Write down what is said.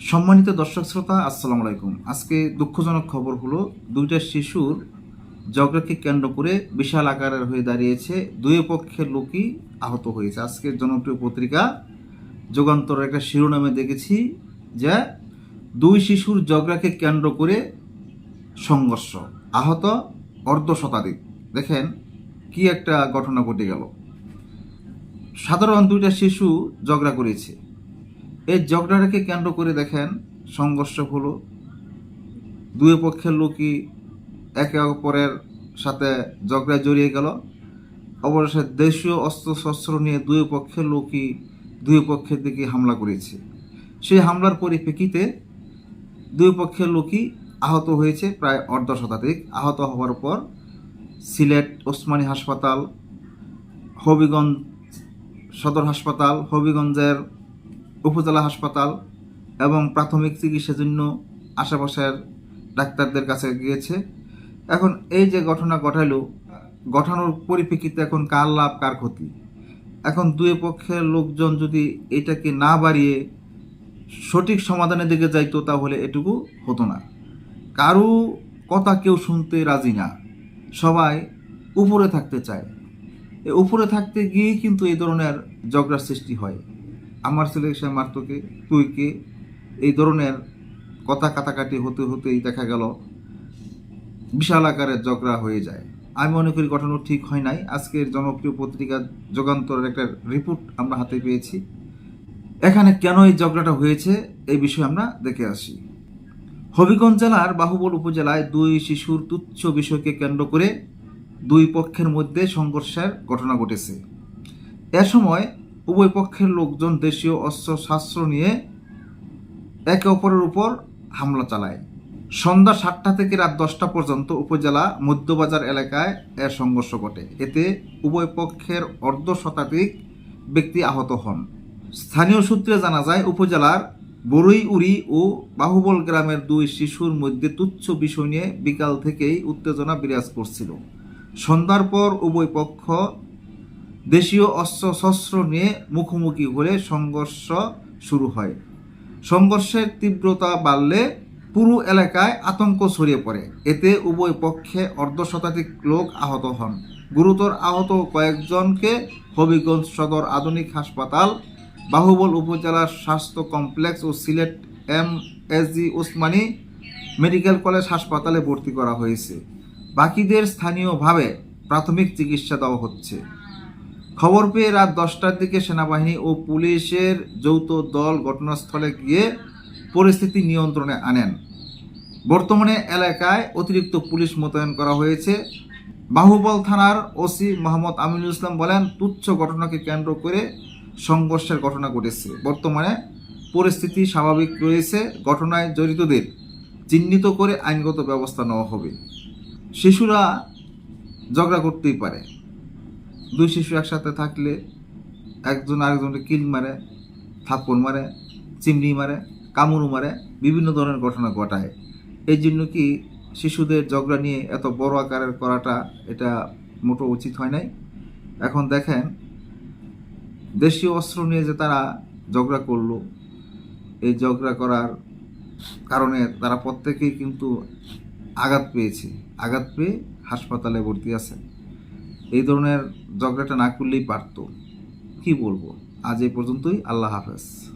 সম্মানিত দর্শক শ্রোতা, আসসালামু আলাইকুম। আজকে দুঃখজনক খবর হলো, দুইটা শিশুর ঝগড়াকে কেন্দ্র করে বিশাল আকারের হয়ে দাঁড়িয়েছে, দুই পক্ষের লোকই আহত হয়েছে। আজকের জনপ্রিয় পত্রিকা, যুগান্তরের একটা শিরোনামে দেখেছি যে, দুই শিশুর ঝগড়াকে কেন্দ্র করে সংঘর্ষ, আহত অর্ধ শতাধিক। দেখেন কি একটা ঘটনা ঘটে গেল। সাধারণ দুইটা শিশু ঝগড়া করেছে। এই ঝগড়াটাকে কেন্দ্র করে দেখেন সংঘর্ষ হলো। দুই পক্ষের লোকই একে অপরের সাথে ঝগড়ায় জড়িয়ে গেল। অবশেষে দেশীয় অস্ত্র শস্ত্র নিয়ে দুই পক্ষের লোকই দুই পক্ষের দিকে হামলা করেছে। সেই হামলার পরিপ্রেক্ষিতে দুই পক্ষের লোকই আহত হয়েছে প্রায় অর্ধ শতাধিক। আহত হওয়ার পর সিলেট ওসমানী হাসপাতাল, হবিগঞ্জ সদর হাসপাতাল, হবিগঞ্জের উপজেলা হাসপাতাল এবং প্রাথমিক চিকিৎসার জন্য আশেপাশের ডাক্তারদের কাছে গিয়েছে। এখন এই যে ঘটনা ঘটাইলো, ঘটানোর পরিপ্রেক্ষিতে এখন কার লাভ, কার ক্ষতি? এখন দুই পক্ষের লোকজন যদি এটাকে না বাড়িয়ে সঠিক সমাধানের দিকে যাইতো, তাহলে এটুকু হতো না। কারও কথা কেউ শুনতে রাজি না। সবাই উপরে থাকতে চায়। উপরে থাকতে গিয়েই কিন্তু এই ধরনের ঝগড়ার সৃষ্টি হয়। আমার ছেলে সে মারতকে তুই কে? এই ধরনের কথা কাটাকাটি হতে হতেই দেখা গেল বিশাল আকারের ঝগড়া হয়ে যায়। আমি মনে করি ঘটনা ঠিক হয় নাই। আজকের জনপ্রিয় পত্রিকা যুগান্তরের একটা রিপোর্ট আমরা হাতে পেয়েছি। এখানে কেন এই ঝগড়াটা হয়েছে এই বিষয়ে আমরা দেখে আসি। হবিগঞ্জ জেলার বাহুবল উপজেলায় দুই শিশুর তুচ্ছ বিষয়কে কেন্দ্র করে দুই পক্ষের মধ্যে সংঘর্ষের ঘটনা ঘটেছে। এ সময় উভয় পক্ষের লোকজন দেশীয় অস্ত্র, শাস্ত্র নিয়ে একে অপরের উপর হামলা চালায়। সন্ধ্যা সাতটা থেকে রাত দশটা পর্যন্ত উপজেলা মধ্যবাজার এলাকায় এর সংঘর্ষ ঘটে। এতে উভয় পক্ষের অর্ধ শতাধিক ব্যক্তি আহত হন। স্থানীয় সূত্রে জানা যায়, উপজেলার বরুই বরুইউড়ি ও বাহুবল গ্রামের দুই শিশুর মধ্যে তুচ্ছ বিষয় নিয়ে বিকাল থেকেই উত্তেজনা বিরাজ করছিল। সন্ধ্যার পর উভয় পক্ষ দেশীয় অস্ত্র, শস্ত্র নিয়ে মুখোমুখি হলে সংঘর্ষ শুরু হয়। সংঘর্ষের তীব্রতা বাড়লে পুরো এলাকায় আতঙ্ক ছড়িয়ে পড়ে। এতে উভয় পক্ষে অর্ধ শতাধিক লোক আহত হন। গুরুতর আহত কয়েকজনকে হবিগঞ্জ সদর আধুনিক হাসপাতাল, বাহুবল উপজেলার স্বাস্থ্য কমপ্লেক্স ও Sylhet M S G Osmani medical college হাসপাতালে ভর্তি করা হয়েছে। বাকিদের স্থানীয়ভাবে প্রাথমিক চিকিৎসা দেওয়া হচ্ছে। খবর পেয়ে রাত দশটার দিকে সেনাবাহিনী ও পুলিশের যৌথ দল ঘটনাস্থলে গিয়ে পরিস্থিতি নিয়ন্ত্রণে আনেন। বর্তমানে এলাকায় অতিরিক্ত পুলিশ মোতায়েন করা হয়েছে। বাহুবল থানার ওসি মোহাম্মদ আমিনুল ইসলাম বলেন, তুচ্ছ ঘটনাকে কেন্দ্র করে সংঘর্ষের ঘটনা ঘটেছে। বর্তমানে পরিস্থিতি স্বাভাবিক রয়েছে। ঘটনায় জড়িতদের চিহ্নিত করে আইনগত ব্যবস্থা নেওয়া হবে। শিশুরা ঝগড়া করতেই পারে। দুই শিশু একসাথে থাকলে একজন আরেকজনকে কিল মারে, থাপ্পড় মারে চিমড়ি মারে, কামড় মারে, বিভিন্ন ধরনের ঘটনা ঘটায়। এই জন্য কি শিশুদের ঝগড়া নিয়ে এত বড় আকারের করাটা এটা মোটো উচিত হয় নাই? এখন দেখেন, দেশীয় অস্ত্র নিয়ে যে তারা ঝগড়া করল, এই ঝগড়া করার কারণে তারা প্রত্যেকেই কিন্তু আঘাত পেয়েছে, আঘাত পেয়ে হাসপাতালে ভর্তি আছে। এই ধরনের ঝগড়াটা না করলেই পারতো। কি বলব? আজ এই পর্যন্তই। আল্লাহ হাফেজ।